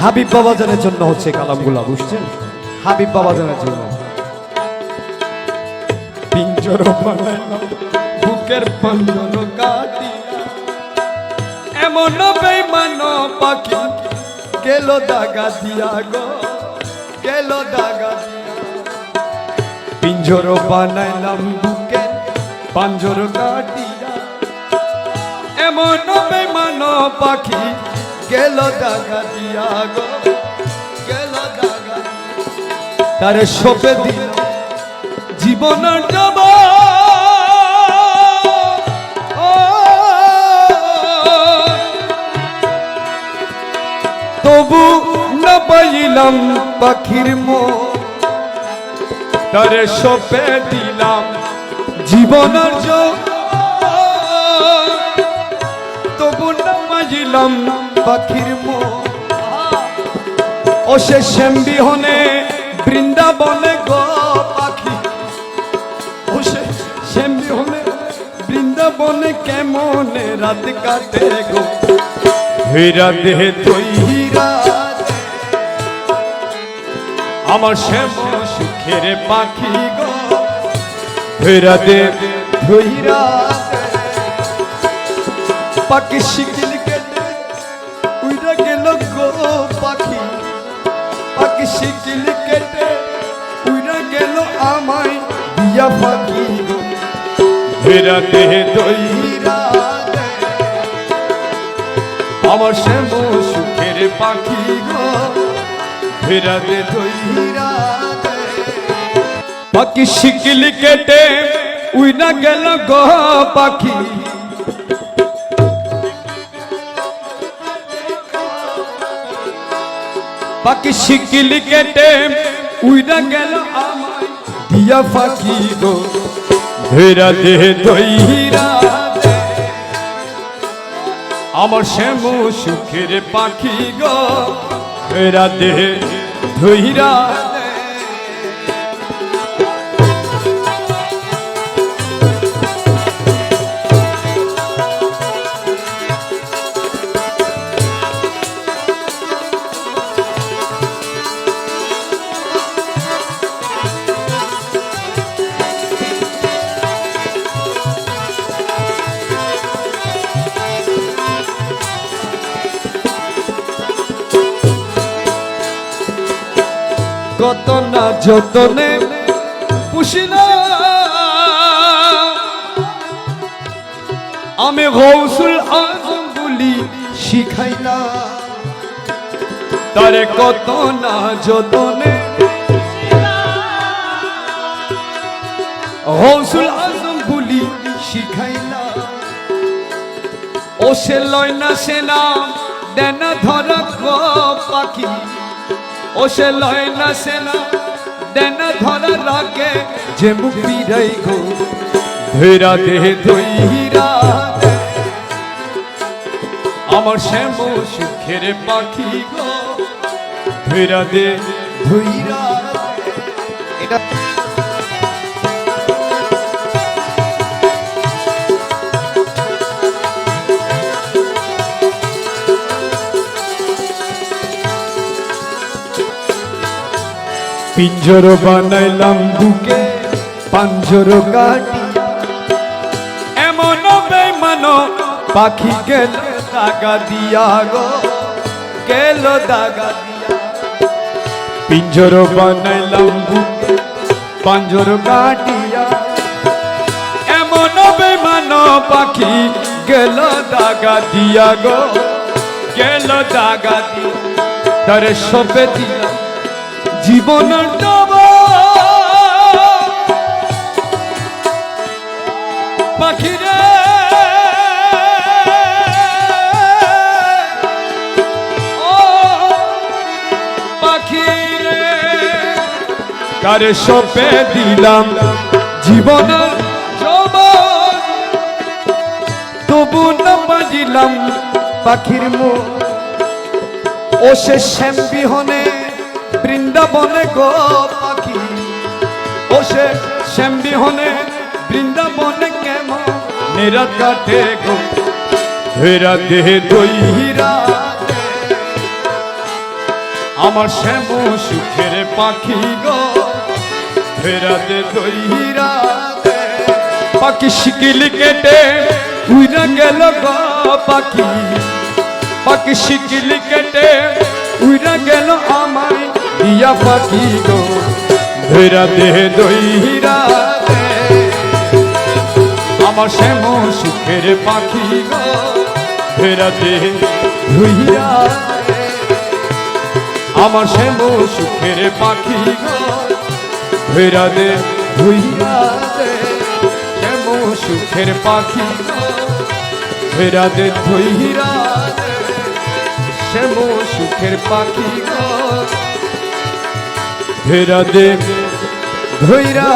হাবিব বাবাজানের জন্য হচ্ছে কালামগুলা, বুঝছেন? হাবিব বাবাজানের জন্য। পিঞ্জর বুকের কাটি। এমন বেমান পাখি, গেল দাগা দিয়া গো, গেল দাগা পিঞ্জর বানাইলাম পাঞ্জর এমন বেমান পাখি গেল দাগা দিয়া গো, গেল দাগা। তারে সপে দিল জীবনের যাব। তবু না পাইলাম পাখির মো তারে সপে দিলাম জীবনের জব তবু না পাইলাম পাখির মো ও সে শ্যাম বিহনে বৃন্দাবনে গো পাখি। ও সে শ্যাম বিহনে বৃন্দাবনে কেমনে রাত কাটে গো? হীরা দেহে তুই। হীরা। আমার শ্যাম সুখের পাখি গো। হীরা দে তুই হীরা পাখি কেটে গেল গো পাখি। পাখি শিখিল কেটে উইরা গেল আমায় দিয়া পাখি। গো হেরা দেহে। দইরা। আমার শ্যাম সুখের পাখি গো। দে দইরা পাখি শিখিল কেটে উইরা গেল গো পাখি। পাখি শিকিল কেটে, উইরা গেল দিয়া পাখি গো, ধৈরা দে দইরা আমার শ্যাম সুখের পাখি গো, ধেরা দে ধৈরা কত না যতনে পুষিল। আমি গৌসুল আজম বলি শিখাইলা। তারে কত না যতনে গৌসুল আজম বলি শিখাইলা। ও সে লয় না সেনা দেনা ধরা পাখি। ও সে লয় না সেনা দেন ধরা রাগে যে মুক্তি পিরাই গো, ধৈরা দেহে ধৈরা। আমার শ্যাম সুখের পাখি গো, ধৈরা দে ধৈরা। এটা পিঞ্জর বানাইলাম বুকে, পাঞ্জর কাটি এমন বেমান পাখি গেল দাগা দিয়া গো, গেল দাগা দিয়া। পিঞ্জর বানাইলাম বুকে, পাঞ্জর কাটিয়া এমন বেমান পাখি গেল দাগা দিয়া গো, গেল দাগা দিয়া। তারে সপে দিলাম জীবন ও কারে সপে দিলাম জীবন তবু না বাজিলাম পাখির মুখ ও সে শ্যাম বৃন্দাবনে গো পাখি। ও সে শ্যাম বিহনে বৃন্দাবনে কেমন নিরাত কাটে গো। হেরা দেহে দইরা আমার শ্যাম সুখের পাখি গো। দইরা দে। পাখি শিকিলি কেটে উইরা গেল গো পাখি। পাখি শিকিলি কেটে উইরা গেল আমায় দিয়া পাখি গো, ধৈরা দে দইরা আমার শ্যাম সুখের পাখি গো, ধৈরা দে ধইরা দে। আমার শ্যাম সুখের পাখি গো, ধৈরা দে, ধইরা দে। শ্যাম সুখের পাখি গো, ধৈরা দে, ধইরা শ্যাম সুখের পাখি গো ধৈরা দেব ধৈরা